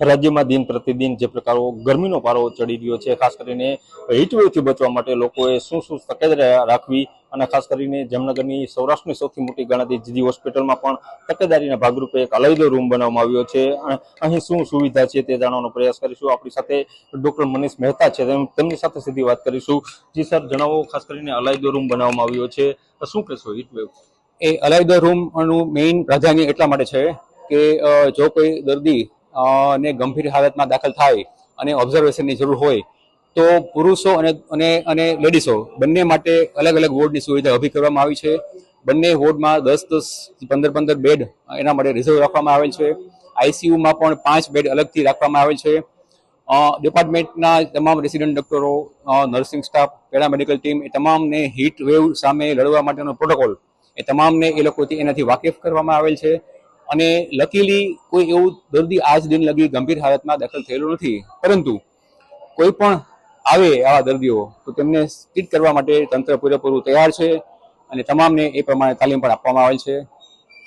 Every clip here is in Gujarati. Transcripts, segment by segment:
રાજ્યમાં દિન પ્રતિદિન જે પ્રકારો ગરમીનો પારો ચડી રહ્યો છે, ખાસ કરીને હીટવેવથી બચવા માટે લોકોએ શું શું તકેદારી રાખવી અને ખાસ કરીને જામનગરની સૌરાષ્ટ્રની સૌથી મોટી ગણાતી જીજી હોસ્પિટલમાં પણ તકેદારીના ભાગરૂપે એક અલાયદો રૂમ બનાવવામાં આવ્યો છે. અને અહીં શું સુવિધા છે તે જાણવાનો પ્રયાસ કરીશું. આપણી સાથે ડોક્ટર મનીષ મહેતા છે. તેમની સાથે સીધી વાત કરીશું. જી સર, જણાવો ખાસ કરીને અલાયદો રૂમ બનાવવામાં આવ્યો છે. શું કહેશો હીટવેવ? એ અલાયદો રૂમનું મેઇન પ્રાધાન્ય એટલા માટે છે કે જો કોઈ દર્દી ને ગંભીર હાલતમાં દાખલ થાય અને ઓબ્ઝર્વેશનની જરૂર હોય, તો પુરુષો અને અને અને લેડીઝો બંને માટે અલગ અલગ વોર્ડની સુવિધા ઊભી કરવામાં આવી છે. બંને વોર્ડમાં દસ દસ, પંદર પંદર બેડ એના માટે રિઝર્વ રાખવામાં આવેલ છે. આઈસીયુમાં પણ પાંચ બેડ અલગથી રાખવામાં આવેલ છે. ડિપાર્ટમેન્ટના તમામ રેસિડન્ટ ડોક્ટરો નર્સિંગ સ્ટાફ પેરામેડિકલ ટીમ એ તમામને હીટ વેવ સામે લડવા માટેનો પ્રોટોકોલ એ તમામને એ લોકોથી એનાથી વાકેફ કરવામાં આવેલ છે. અને લકીલી કોઈ એવું દર્દી આજ દિન લગી ગંભીર હાલતમાં દાખલ થયેલું નથી. પરંતુ કોઈ પણ આવે આવા દર્દીઓ, તો તેમને ટ્રીટ કરવા માટે તંત્ર પૂરેપૂરું તૈયાર છે અને તમામને એ પ્રમાણે તાલીમ પણ આપવામાં આવેલ છે.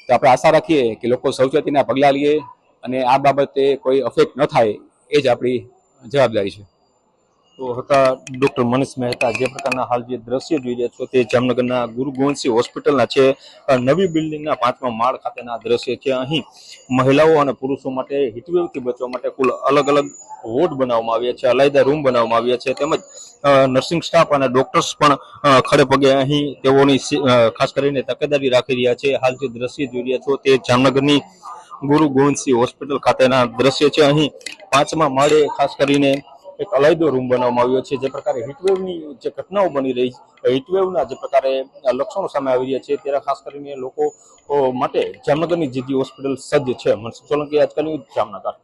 તો આપણે આશા રાખીએ કે લોકો સૌચેતીના પગલાં લઈએ અને આ બાબતે કોઈ અફેક્ટ ન થાય એ જ આપણી જવાબદારી છે. તો હતા ડોક્ટર મનીષ મહેતા. જે પ્રકારના હાલ જે દ્રશ્ય જોઈ રહ્યા છો તે જામનગરના ગુરુ ગોવિંદસિંહ હોસ્પિટલના છે. નવી બિલ્ડિંગના પાંચમા માળ ખાતેના દ્રશ્ય છે. અહીં મહિલાઓ અને પુરુષો માટે હીટવેવથી બચવા માટે કુલ અલગ અલગ વોર્ડ બનાવવામાં આવ્યા છે. અલાયદા રૂમ બનાવવામાં આવ્યા છે. તેમજ નર્સિંગ સ્ટાફ અને ડોક્ટર્સ પણ ખડે પગે અહીં તેઓની ખાસ કરીને તકેદારી રાખી રહ્યા છે. હાલ જે દ્રશ્ય જોઈ રહ્યા છો તે જામનગરની ગુરુ ગોવિંદસિંહ હોસ્પિટલ ખાતેના દ્રશ્ય છે. અહીં પાંચમા માળે ખાસ કરીને એક અલાયદો રૂમ બનાવવામાં આવ્યો છે, જે પ્રકારે હીટવેવની જે ઘટનાઓ બની રહી છે હીટવેવના જે પ્રકારે લક્ષણો સામે આવી રહ્યા છે, ત્યારે ખાસ કરીને લોકો માટે જામનગરની જીજી હોસ્પિટલ સજ્જ છે મનસુખ સોલંકી આજકાલ જામનગર.